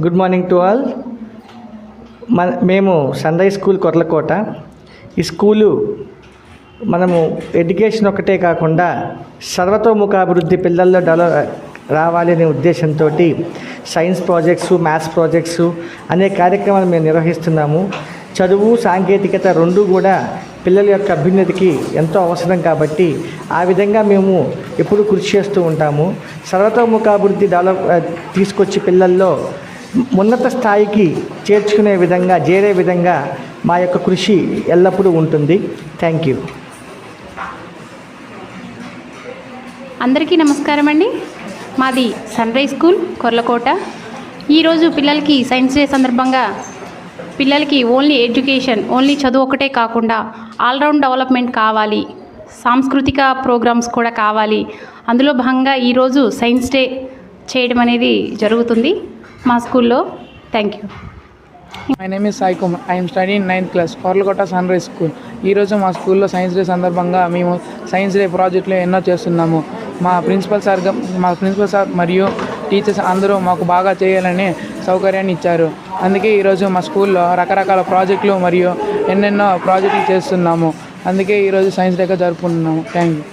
Good morning to all మన మేము sunrise school Korlakota ఈ స్కూలు మనము ఎడ్యుకేషన్ ఒకటే కాకుండా సర్వతోముఖాభివృద్ధి పిల్లల్లో డెవలప్ రావాలనే ఉద్దేశంతో సైన్స్ ప్రాజెక్ట్స్ మ్యాథ్స్ ప్రాజెక్ట్స్ అనే కార్యక్రమాలు మేము నిర్వహిస్తున్నాము. చదువు సాంకేతికత రెండు కూడా పిల్లల యొక్క అభ్యున్నతికి ఎంతో అవసరం కాబట్టి ఆ విధంగా మేము ఎప్పుడు కృషి చేస్తూ ఉంటాము. సర్వతోముఖాభివృద్ధి డెవలప్ తీసుకొచ్చి పిల్లల్లో ఉన్నత స్థాయికి చేర్చుకునే విధంగా చేరే విధంగా మా యొక్క కృషి ఎల్లప్పుడూ ఉంటుంది. థ్యాంక్ యూ అందరికీ నమస్కారం అండి. మాది సన్ రైజ్ స్కూల్ కొర్లకోట ఈరోజు పిల్లలకి సైన్స్ డే సందర్భంగా పిల్లలకి ఓన్లీ ఎడ్యుకేషన్ ఓన్లీ చదువు ఒకటే కాకుండా ఆల్రౌండ్ డెవలప్మెంట్ కావాలి. సాంస్కృతిక ప్రోగ్రామ్స్ కూడా కావాలి. అందులో భాగంగా ఈరోజు సైన్స్ డే చేయడం అనేది జరుగుతుంది మా స్కూల్లో. Thank you. My name is Sai Kumar I am study in ninth class Korlakota sun rise school ఈరోజు మా స్కూల్లో సైన్స్ డే సందర్భంగా మేము సైన్స్ డే ప్రాజెక్టులు ఎన్నో చేస్తున్నాము. మా ప్రిన్సిపల్ సార్ మా ప్రిన్సిపల్ సార్ మరియు టీచర్స్ అందరూ మాకు బాగా చేయాలని సౌకర్యాన్ని ఇచ్చారు. అందుకే ఈరోజు మా స్కూల్లో రకరకాల ప్రాజెక్టులు మరియు ఎన్నెన్నో ప్రాజెక్టులు చేస్తున్నాము. అందుకే ఈరోజు సైన్స్ డేగా జరుపుకుంటున్నాము. Thank you.